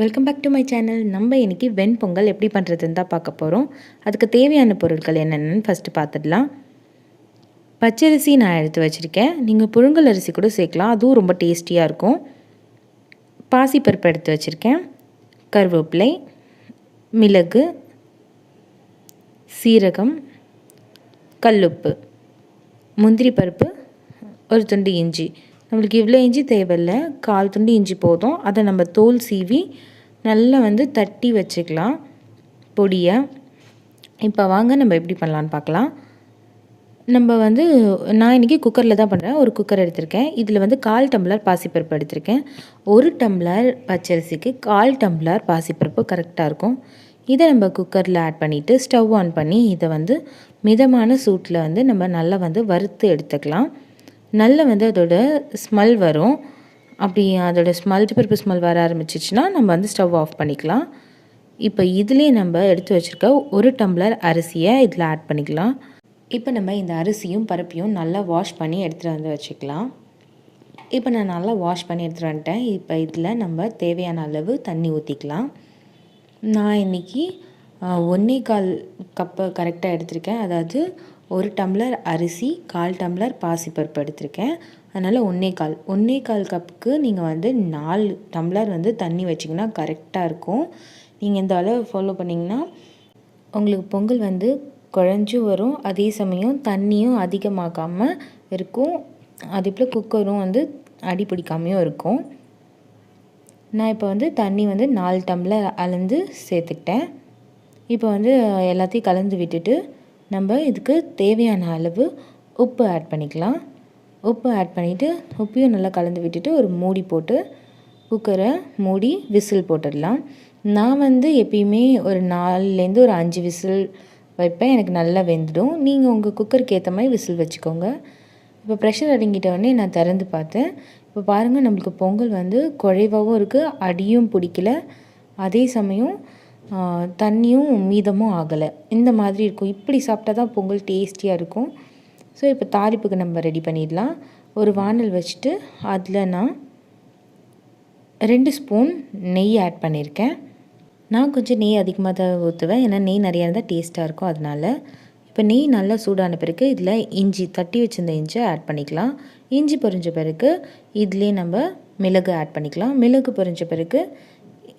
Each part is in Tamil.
Welcome back to my channel நம்ம இன்றைக்கி வெண்பொங்கல் எப்படி பண்ணுறதுன்னு தான் பார்க்க போகிறோம் அதுக்கு தேவையான பொருட்கள் என்னென்னு ஃபஸ்ட்டு பார்த்துடலாம். பச்சரிசி நான் எடுத்து வச்சுருக்கேன். நீங்கள் புழுங்கல் அரிசி கூட சேர்க்கலாம். அதுவும் ரொம்ப டேஸ்டியாக இருக்கும். பாசிப்பருப்பு எடுத்து வச்சுருக்கேன். கருவேப்பிலை மிளகு சீரகம் கல்லுப்பு முந்திரி பருப்பு ஒரு துண்டு இஞ்சி. நம்மளுக்கு இவ்வளோ இஞ்சி தேவையில்லை. கால் துண்டு இஞ்சி போதும். அதை நம்ம தோல் சீவி நல்லா வந்து தட்டி வச்சுக்கலாம். பொடியை. இப்போ வாங்க நம்ம எப்படி பண்ணலான்னு பார்க்கலாம். நம்ம வந்து நான் இன்றைக்கி குக்கரில் தான் பண்ணுறேன் ஒரு குக்கர் எடுத்திருக்கேன். இதில் வந்து கால் டம்ளர் பாசிப்பருப்பு எடுத்திருக்கேன். ஒரு டம்ளர் பச்சரிசிக்கு கால் டம்ளர் பாசிப்பருப்பு கரெக்டாக இருக்கும். இதை நம்ம குக்கரில் ஆட் பண்ணிவிட்டு ஸ்டவ் ஆன் பண்ணி இதை வந்து மிதமான சூட்டில் வந்து நம்ம நல்லா வந்து வறுத்து எடுத்துக்கலாம். நல்ல வந்து அதோட ஸ்மெல் வரும். அப்படி அதோட ஸ்மெல் பருப்பு ஸ்மெல் வர ஆரம்பிச்சிச்சுன்னா நம்ம வந்து ஸ்டவ் ஆஃப் பண்ணிக்கலாம். இப்போ இதுலேயே நம்ம எடுத்து வச்சுருக்க ஒரு டம்ளர் அரிசியை இதில் ஆட் பண்ணிக்கலாம். இப்போ நம்ம இந்த அரிசியும் பருப்பையும் நல்லா வாஷ் பண்ணி எடுத்துகிட்டு வந்து வச்சுக்கலாம். இப்போ நான் நல்லா வாஷ் பண்ணி எடுத்துகிட்டு வந்துட்டேன். இப்போ இதில் நம்ம தேவையான அளவு தண்ணி ஊற்றிக்கலாம் நான் இன்றைக்கி ஒன்றே கால் கப்பை கரெக்டாக எடுத்திருக்கேன். அதாவது ஒரு டம்ளர் அரிசி கால் டம்ளர் பாசிப்பருப்பு எடுத்திருக்கேன். அதனால் ஒன்றே கால். ஒன்றே கால் கப்புக்கு நீங்கள் வந்து நாலு டம்ளர் வந்து தண்ணி வச்சிங்கன்னா கரெக்டாக இருக்கும். நீங்கள் இந்த அளவு ஃபாலோ பண்ணிங்கன்னா உங்களுக்கு பொங்கல் வந்து குழஞ்சும் வரும். அதே சமயம் தண்ணியும் அதிகமாகாமல் இருக்கும். அதே போல் குக்கரும் வந்து அடி பிடிக்காமையும் இருக்கும். நான் இப்போ வந்து தண்ணி வந்து நாலு டம்ளர் அளந்து சேர்த்துக்கிட்டேன். இப்போ வந்து எல்லாத்தையும் கலந்து விட்டுட்டு நம்ம இதுக்கு தேவையான அளவு உப்பு ஆட் பண்ணிக்கலாம். உப்பு ஆட் பண்ணிவிட்டு உப்பையும் நல்லா கலந்து விட்டுட்டு ஒரு மூடி போட்டு குக்கரை மூடி விசில் போட்டுடலாம். நான் வந்து எப்பயுமே ஒரு நாலுலேருந்து ஒரு அஞ்சு விசில் வைப்பேன். எனக்கு நல்லா வெந்துடும். நீங்கள் உங்கள் குக்கருக்கு ஏற்ற மாதிரி விசில் வச்சுக்கோங்க. இப்போ ப்ரெஷர் அடங்கிட்டோடனே நான் திறந்து பார்த்தேன். இப்போ பாருங்கள் நம்மளுக்கு பொங்கல் வந்து குறைவாகவும் இருக்குது அடியும் பிடிக்கல. அதே சமயம் தண்ணியும் மீதமும் ஆகலை. இந்த மாதிரி இருக்கும். இப்படி சாப்பிட்டா தான் பொங்கல் டேஸ்டியாக இருக்கும். ஸோ இப்போ தாளிப்புக்கு நம்ம ரெடி பண்ணிடலாம். ஒரு வானல் வச்சுட்டு அதில் நான் ரெண்டு ஸ்பூன் நெய் ஆட் பண்ணியிருக்கேன் நான் கொஞ்சம் நெய் அதிகமாக தான் ஊற்றுவேன் ஏன்னா நெய் நிறையா இருந்தால் டேஸ்ட்டாக இருக்கும் அதனால். இப்போ நெய் நல்லா சூடான பிறகு இதில் இஞ்சி தட்டி வச்சிருந்த இஞ்சியை ஆட் பண்ணிக்கலாம். இஞ்சி பொரிஞ்ச பிறகு இதுலேயே நம்ம மிளகு ஆட் பண்ணிக்கலாம். மிளகு பொரிஞ்ச பிறகு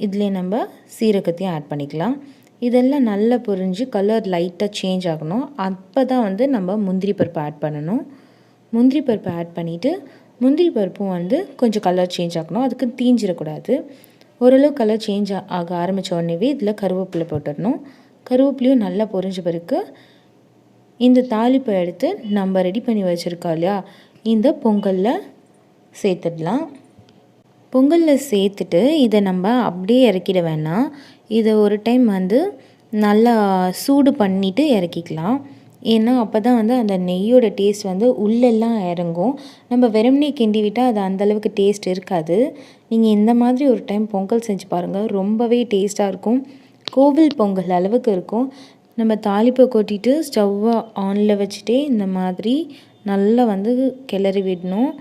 இதிலே நம்ம சீரகத்தையும் ஆட் பண்ணிக்கலாம். இதெல்லாம் நல்லா புரிஞ்சு கலர் லைட்டாக சேஞ்ச் ஆகணும். அப்போ தான் வந்து நம்ம முந்திரி பருப்பு ஆட் பண்ணணும். முந்திரி பருப்பு ஆட் பண்ணிவிட்டு முந்திரி பருப்பும் வந்து கொஞ்சம் கலர் சேஞ்ச் ஆகணும். அதுக்கு தீஞ்சிடக்கூடாது ஓரளவு கலர் சேஞ்ச் ஆக ஆரம்பித்த உடனேவே இதில் கருவேப்பிலை போட்டுடணும். கருவேப்பிலையும் நல்லா பொரிஞ்ச பிறகு இந்த தாளிப்பை எடுத்து நம்ம ரெடி பண்ணி வச்சுருக்கோம் இல்லையா? இந்த பொங்கலில் சேர்த்துடலாம். பொங்கலில் சேர்த்துட்டு இதை நம்ம அப்படியே இறக்கிட வேணாம். இதை ஒரு டைம் வந்து நல்லா சூடு பண்ணிவிட்டு இறக்கிக்கலாம். ஏன்னா அப்போ தான் வந்து அந்த நெய்யோட டேஸ்ட் வந்து உள்ளெல்லாம் இறங்கும். நம்ம வெறும்னே கிண்டி விட்டால் அது அந்தளவுக்கு டேஸ்ட் இருக்காது. நீங்கள் இந்த மாதிரி ஒரு டைம் பொங்கல் செஞ்சு பாருங்கள் ரொம்பவே டேஸ்ட்டாக இருக்கும். கோவில் பொங்கல் அளவுக்கு இருக்கும். நம்ம தாளிப்பை கொட்டிட்டு ஸ்டவ்வை ஆனில் வச்சுட்டே இந்த மாதிரி நல்லா வந்து கிளறி விடணும்.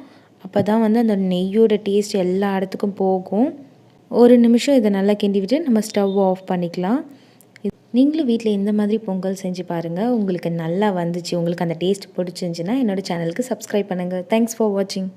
அப்போ தான் வந்து அந்த நெய்யோட டேஸ்ட் எல்லா இடத்துக்கும் போகும். ஒரு நிமிஷம் இதை நல்லா கிண்டி விட்டு நம்ம ஸ்டவ் ஆஃப் பண்ணிக்கலாம். நீங்களும் வீட்டில் இந்த மாதிரி பொங்கல் செஞ்சு பாருங்கள் உங்களுக்கு நல்லா வந்துச்சு. உங்களுக்கு அந்த டேஸ்ட் பிடிச்சிருந்துச்சின்னா என்னோடய சேனலுக்கு சப்ஸ்கிரைப் பண்ணுங்கள் தேங்க்ஸ் ஃபார் வாட்சிங்